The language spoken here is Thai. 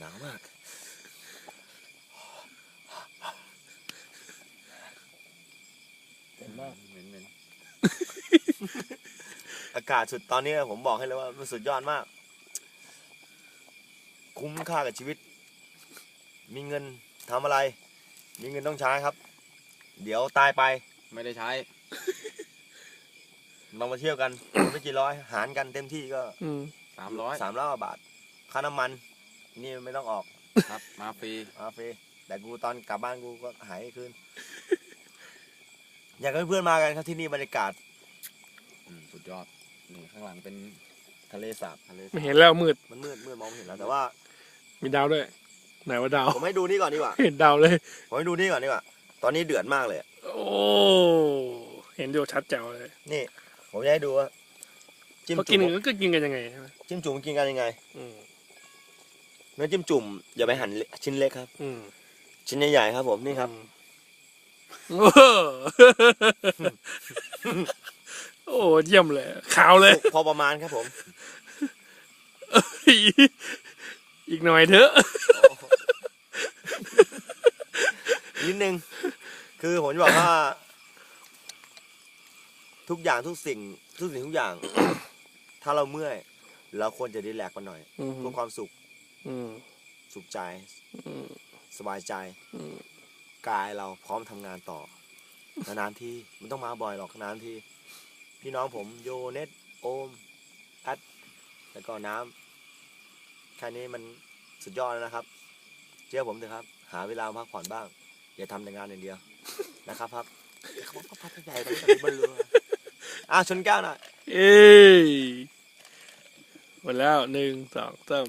หนาวมาก เห็นมากเหม็นเหม็นอากาศสุดตอนนี้ผมบอกให้เลยว่ามันสุดยอดมาก คุ้มค่ากับชีวิต มีเงินทำอะไร มีเงินต้องใช้ครับ เดี๋ยวตายไปไม่ได้ใช้ ลองมาเที่ยวกัน ไม่กี่ร้อย หารกันเต็มที่ก็อืมสามร้อยสามร้อยกว่าบาท ค่าน้ำมัน นี่ไม่ต้องออกครับ มาฟรีมาฟรีแต่กูตอนกลับบ้านกูก็หายคืนอยากให้เพื่อนๆมากันครับที่นี่บรรยากาศอืมสุดยอดนี่ข้างหลังเป็นทะเลสาบทะเลสาบไม่เห็นแล้วมืดมันมืดมืดมองไม่เห็นแล้วแต่ว่า มีดาวด้วย ไหนว่าดาวผมให้ดูนี่ก่อนดีกว่าเห็นดาวเลยผมให้ดูนี่ก่อนดีกว่าตอนนี้เดือดมากเลย โอ้เห็นดูชัดแจ๋วเลย นี่ ผมจะให้ดูว่าจิ้มเขากิจุ่นมก็กินกันยังไงใช่ไหมจิ้มจุ่มกินกันยังไงอืมเนื้อจิ้มจุ่มอย่าไปหั่นเล็กชิ้นเล็กครับ อืมชิ้นใหญ่ๆครับ ผมนี่ครับโอ้โหโอ้เยี่ยมเลยขาวเลย พอประมาณครับ ผมอีกหน่อยเถอะนิดนึงคือผมจะบอกว่า ทุกอย่างทุกสิ่ง ทุกสิ่งทุกอย่าง ถ้าเราเมื่อยเราควรจะดีแลกซ์มันหน่อยอืมเพื่อความสุขอืม สุขใจอืมสบายใจอืมกายเราพร้อมทำงานต่อนานๆที่มันต้องมาบ่อยหรอกนานๆที่ พี่น้องผมโยเนตโอมอัดแล้วก็น้ำแค่นี้มันสุดยอดแล้วนะครับ เชื่อผมเถอะครับ หาเวลาพักผ่อนบ้าง อย่าทำแต่งานอย่างเดียวนะครับครับเขาบอกว่าพักใหญ่ตอนนี้บรรลุอะชนแก้วหน่อยเอ้ยหมดแล้วหนึ่งสองสาม